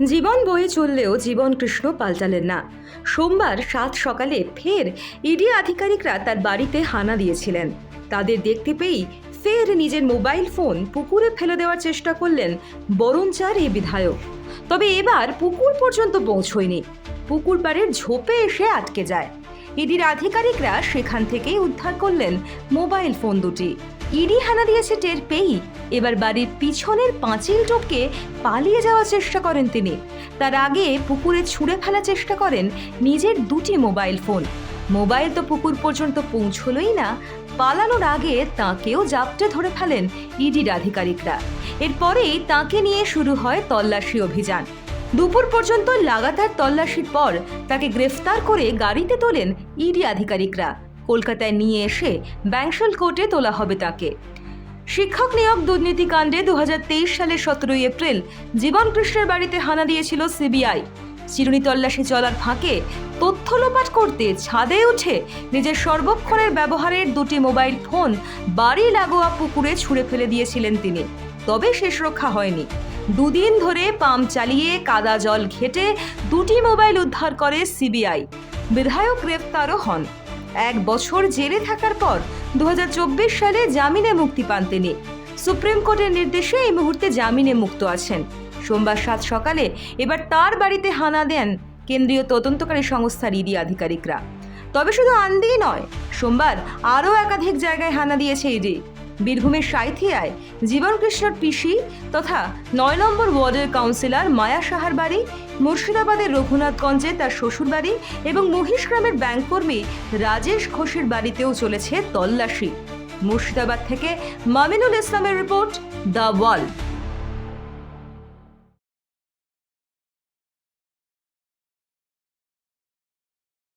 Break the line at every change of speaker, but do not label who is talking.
জীবন বয়ে চললেও জীবন কৃষ্ণ পাল্টালেন না। সোমবার সাত সকালে ফের ইডি আধিকারিকরা তার বাড়িতে হানা দিয়েছিলেন। তাদের দেখতে পেয়েই ফের নিজের মোবাইল ফোন পুকুরে ফেলে দেওয়ার চেষ্টা করলেন বরঞ্চার এই বিধায়ক। তবে এবার পুকুর পর্যন্ত পৌঁছয়নি। পুকুর পাড়ের ঝোপে এসে আটকে যায়। ইডির আধিকারিকরা সেখান থেকেই উদ্ধার করলেন মোবাইল ফোন দুটি। ইডি হানা দিয়েছে টের পেয়েই। এবার বাড়ির পিছনের পাঁচিল টপকে পালিয়ে যাওয়ার চেষ্টা করেন তিনি। তার আগে পুকুরে ছুঁড়ে ফেলার চেষ্টা করেন নিজের দুটি মোবাইল ফোন। মোবাইল তো পুকুর পর্যন্ত পৌঁছলোই না, পালানোর আগে তাকেও জাপটে ধরে ফেলেন ইডির আধিকারিকরা। এরপরেই তাকে নিয়ে শুরু হয় তল্লাশি অভিযান। দুপুর পর্যন্ত লাগাতার তল্লাশির পর তাকে গ্রেফতার করে গাড়িতে তোলেন ইডি আধিকারিকরা। কলকাতায় নিয়ে এসে ব্যাংশল কোর্টে তোলা হবে তাকে। শিক্ষক নিয়োগ দুর্নীতিকাণ্ডে দু হাজার তেইশ সালের সতেরোই এপ্রিল জীবন কৃষ্ণের বাড়িতে হানা দিয়েছিল সিবিআই। চিরুনি তল্লাশি চলার ফাঁকে তথ্য লোপাট করতে ছাদে উঠে নিজের সর্বক্ষণের ব্যবহারের দুটি মোবাইল ফোন বাড়ি লাগোয়া পুকুরে ছুঁড়ে ফেলে দিয়েছিলেন তিনি। তবে শেষ রক্ষা হয়নি। দুদিন ধরে পাম্প চালিয়ে কাদা জল ঘেটে দুটি মোবাইল উদ্ধার করে সিবিআই। বিধায়ক গ্রেফতারও হন। এক বছর জেলে থাকার পর দু হাজার চব্বিশ সালে জামিনে মুক্তি পান তিনি। সুপ্রিম কোর্টের নির্দেশে এই মুহূর্তে জামিনে মুক্ত আছেন। সোমবার সাত সকালে এবার তার বাড়িতে হানা দেন কেন্দ্রীয় তদন্তকারী সংস্থার ইডি আধিকারিকরা। তবে শুধু আন্দিই নয়, সোমবার আরও একাধিক জায়গায় হানা দিয়েছে ইডি। বীরভূমের সাঁইথিয়ায় জীবন কৃষ্ণর পিসি তথা নয় নম্বর ওয়ার্ডের কাউন্সিলর মায়া সাহার বাড়ি, মুর্শিদাবাদের রঘুনাথগঞ্জে তার শ্বশুর বাড়ি এবং মহিষগ্রামের ব্যাংক কর্মী রাজেশ ঘোষের বাড়িতেও চলেছে তল্লাশি। মুর্শিদাবাদ থেকে মামিনুল ইসলামের রিপোর্ট, দ্য ওয়াল